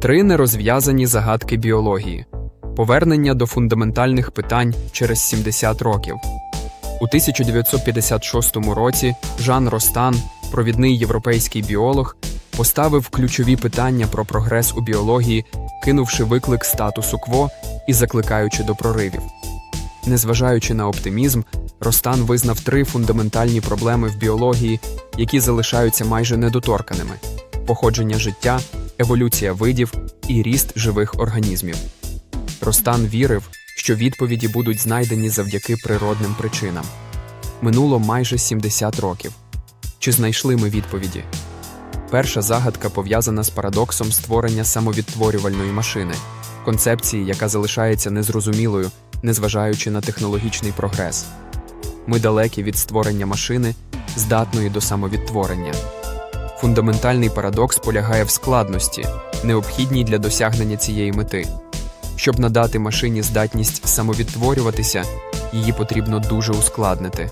Три нерозв'язані загадки біології. Повернення до фундаментальних питань через 70 років. У 1956 році Жан Ростан, провідний європейський біолог, поставив ключові питання про прогрес у біології, кинувши виклик статусу кво і закликаючи до проривів. Незважаючи на оптимізм, Ростан визнав три фундаментальні проблеми в біології, які залишаються майже недоторканими: походження життя, еволюція видів і ріст живих організмів. Ростан вірив, що відповіді будуть знайдені завдяки природним причинам. Минуло майже 70 років. Чи знайшли ми відповіді? Перша загадка пов'язана з парадоксом створення самовідтворювальної машини, концепції, яка залишається незрозумілою, незважаючи на технологічний прогрес. Ми далекі від створення машини, здатної до самовідтворення. Фундаментальний парадокс полягає в складності, необхідній для досягнення цієї мети. Щоб надати машині здатність самовідтворюватися, її потрібно дуже ускладнити.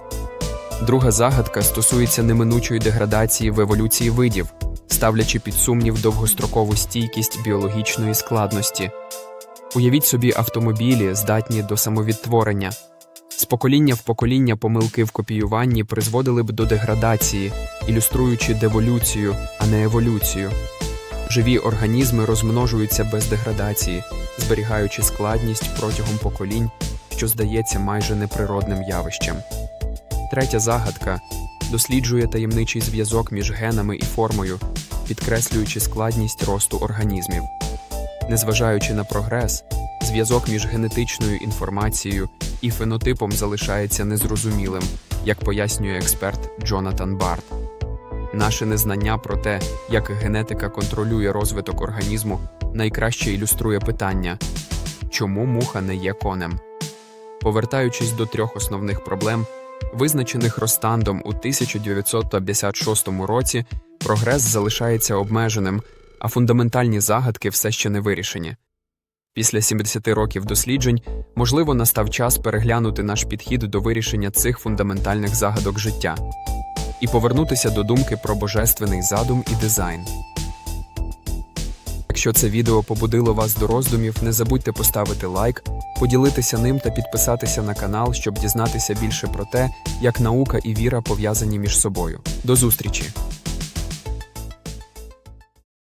Друга загадка стосується неминучої деградації в еволюції видів, ставлячи під сумнів довгострокову стійкість біологічної складності. Уявіть собі автомобілі, здатні до самовідтворення. З покоління в покоління помилки в копіюванні призводили б до деградації, ілюструючи деволюцію, а не еволюцію. Живі організми розмножуються без деградації, зберігаючи складність протягом поколінь, що здається майже неприродним явищем. Третя загадка досліджує таємничий зв'язок між генами і формою, підкреслюючи складність росту організмів. Незважаючи на прогрес, зв'язок між генетичною інформацією і фенотипом залишається незрозумілим, як пояснює експерт Джонатан Барт. Наше незнання про те, як генетика контролює розвиток організму, найкраще ілюструє питання чому муха не є конем? Повертаючись до трьох основних проблем, визначених Ростандом у 1956 році, прогрес залишається обмеженим, а фундаментальні загадки все ще не вирішені. Після 70 років досліджень, можливо, настав час переглянути наш підхід до вирішення цих фундаментальних загадок життя і повернутися до думки про божественний задум і дизайн. Якщо це відео побудило вас до роздумів, не забудьте поставити лайк, поділитися ним та підписатися на канал, щоб дізнатися більше про те, як наука і віра пов'язані між собою. До зустрічі!